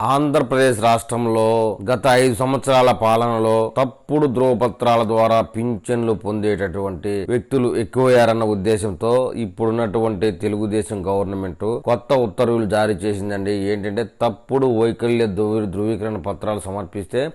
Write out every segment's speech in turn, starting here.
ఆంధ్రప్రదేశ్ రాష్ట్రంలో గత ఐదు సంవత్సరాల పాలనలో తప్పుడు ధ్రువపత్రాల ద్వారా పింఛన్లు పొందేటటువంటి వ్యక్తులు ఎక్కువయ్యారన్న ఉద్దేశంతో ఇప్పుడున్నటువంటి తెలుగుదేశం గవర్నమెంట్ కొత్త ఉత్తర్వులు జారీ చేసిందండి. ఏంటంటే తప్పుడు వైకల్య ధృవీ- ధృవీకరణ పత్రాలు సమర్పిస్తే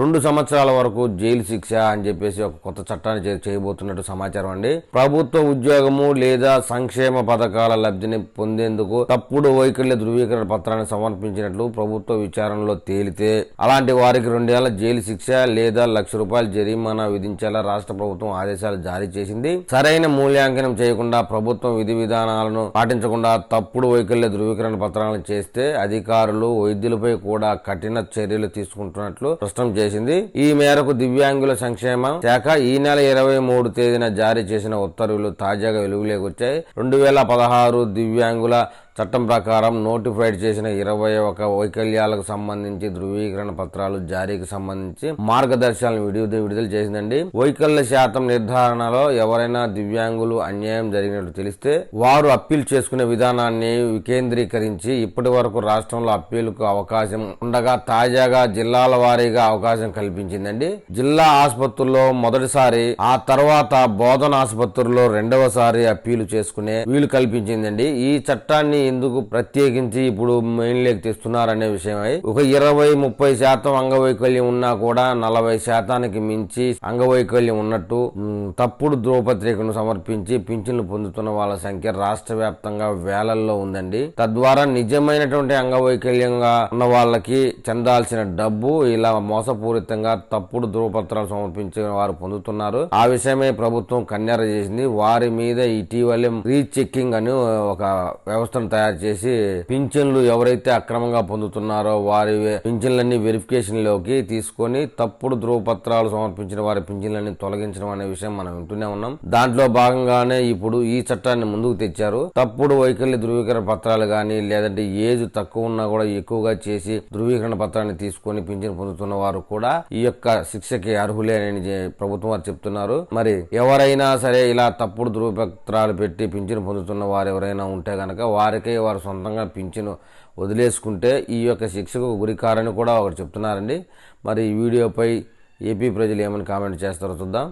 రెండు సంవత్సరాల వరకు జైలు శిక్ష అని చెప్పేసి ఒక కొత్త చట్టాన్ని చేయబోతున్నట్టు సమాచారం అండి. ప్రభుత్వ ఉద్యోగము లేదా సంక్షేమ పథకాల లబ్ధిని పొందేందుకు తప్పుడు వైకల్య ధృవీకరణ పత్రాన్ని సమర్పించినట్లు ప్రభుత్వ విచారణలో తేలితే అలాంటి వారికి రెండేళ్ళ జైలు శిక్ష లేదా లక్ష రూపాయల జరిమానా విధించేలా రాష్ట్ర ప్రభుత్వం ఆదేశాలు జారీ చేసింది. సరైన మూల్యాంకనం చేయకుండా ప్రభుత్వం విధి విధానాలను పాటించకుండా తప్పుడు వైకల్య ధృవీకరణ పత్రాలను చేస్తే అధికారులు వైద్యులపై కూడా కఠిన చర్యలు తీసుకుంటున్నట్లు స్పష్టం చేసింది. ఈ మేరకు దివ్యాంగుల సంక్షేమ శాఖ ఈ నెల ఇరవై మూడు తేదీన జారీ చేసిన ఉత్తర్వులు తాజాగా వెలుగులోకి వచ్చాయి. రెండు వేల పదహారు దివ్యాంగుల చట్టం ప్రకారం నోటిఫైడ్ చేసిన ఇరవై ఒక వైకల్యాలకు సంబంధించి ధృవీకరణ పత్రాలు జారీకి సంబంధించి మార్గదర్శకాలను విడుదల విడుదల చేసిందండి. వైకల్య శాతం నిర్ధారణలో ఎవరైనా దివ్యాంగులు అన్యాయం జరిగినట్లు తెలిస్తే వారు అప్పీల్ చేసుకునే విధానాన్ని వికేంద్రీకరించి ఇప్పటి వరకు రాష్ట్రంలో అప్పీలుకు అవకాశం ఉండగా తాజాగా జిల్లాల వారీగా అవకాశం కల్పించిందండి. జిల్లా ఆసుపత్రుల్లో మొదటిసారి ఆ తర్వాత బోధన ఆసుపత్రుల్లో రెండవసారి అప్పీలు చేసుకునే వీలు కల్పించిందండి. ఈ చట్టాన్ని ఎందుకు ప్రత్యేకించి ఇప్పుడు మెయిన్ లెక్ తెస్తున్నారనే విషయమై ఒక ఇరవై ముప్పై శాతం అంగవైకల్యం ఉన్నా కూడా నలభై శాతానికి మించి అంగవైకల్యం ఉన్నట్టు తప్పుడు ధ్రువపత్రికను సమర్పించి పింఛన్లు పొందుతున్న వాళ్ళ సంఖ్య రాష్ట్ర వ్యాప్తంగా వేలల్లో ఉందండి. తద్వారా నిజమైనటువంటి అంగవైకల్యంగా ఉన్న వాళ్ళకి చెందాల్సిన డబ్బు ఇలా మోసపూరితంగా తప్పుడు ధ్రువపత్రాలు సమర్పించిన వారు పొందుతున్నారు. ఆ విషయమే ప్రభుత్వం కన్నెర చేసింది. వారి మీద ఇటీవలే రీచెక్కింగ్ అని ఒక వ్యవస్థను తయారు చేసి పింఛన్లు ఎవరైతే అక్రమంగా పొందుతున్నారో వారి పింఛన్లన్నీ వెరిఫికేషన్లోకి తీసుకొని తప్పుడు ధృవపత్రాలు సమర్పించిన వారి పింఛన్లన్నీ తొలగించడం అనే విషయం మనం వింటూనే ఉన్నాం. దాంట్లో భాగంగానే ఇప్పుడు ఈ చట్టాన్ని ముందుకు తెచ్చారు. తప్పుడు వైకల్య ధృవీకరణ పత్రాలు కానీ లేదంటే ఏజ్ తక్కువ ఉన్నా కూడా ఎక్కువగా చేసి ధృవీకరణ పత్రాన్ని తీసుకొని పింఛన్ పొందుతున్న వారు కూడా ఈ యొక్క శిక్షకి అర్హులే అని ప్రభుత్వం వారు చెప్తున్నారు. మరి ఎవరైనా సరే ఇలా తప్పుడు ధృవపత్రాలు పెట్టి పింఛను పొందుతున్న వారు ఎవరైనా ఉంటే గనక వారికి వారు సొంతంగా పింఛను వదిలేసుకుంటే ఈ యొక్క శిక్షకు గురికారని కూడా ఒకరు చెప్తున్నారండి. మరి ఈ వీడియోపై ఏపీ ప్రజలు ఏమని కామెంట్ చేస్తారో చూద్దాం.